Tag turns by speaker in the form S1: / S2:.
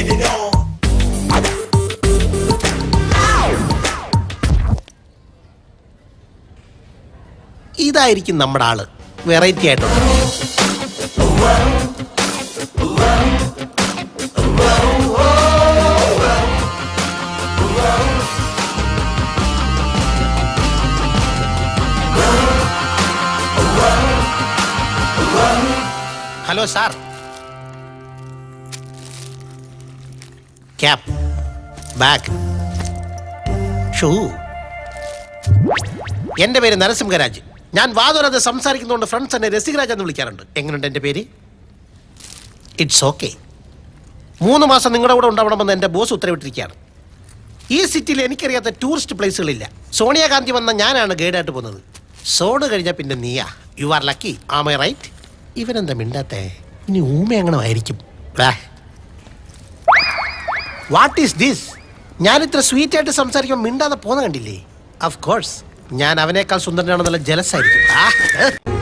S1: on.
S2: ഇതായിരിക്കും നമ്മുടെ ആൾ. വെറൈറ്റി ആയിട്ടുള്ളത് hello sir cap bag shoe എന്റെ പേര് നരസിംഹരാജ്. ഞാൻ വാതുരത് സംസാരിക്കുന്നതുകൊണ്ട് ഫ്രണ്ട്സ് എന്നെ രസികരാജ് എന്ന് വിളിക്കാറുണ്ട്. എങ്ങനെയുണ്ട് എന്റെ പേര്? ഇറ്റ്സ് ഓക്കെ മൂന്ന് മാസം നിങ്ങളുടെ കൂടെ ഉണ്ടാവണമെന്ന് എന്റെ ബോസ് ഉത്തരവിട്ടിരിക്കുകയാണ്. ഈ സിറ്റിയിൽ എനിക്കറിയാത്ത ടൂറിസ്റ്റ് പ്ലേസുകളില്ല സോണിയാഗാന്ധി വന്ന ഞാനാണ് ഗൈഡായിട്ട് പോകുന്നത്. സോണ് കഴിഞ്ഞാൽ പിന്നെ നീയാ. You are lucky am I right ഇവനെന്താ മിണ്ടാത്തേ? ഇനി ഊമ എങ്ങനെ ആയിരിക്കും വാട്ട് ഈസ് ദിസ് ഞാൻ ഇത്ര സ്വീറ്റ് ആയിട്ട് സംസാരിക്കുമ്പോൾ മിണ്ടാതെ പോന്ന കണ്ടില്ലേ? ഓഫ് കോഴ്സ് ഞാൻ അവനേക്കാൾ സുന്ദരനാണെന്നുള്ള ജലസ് ആയിരിക്കും. ആ, ഏ.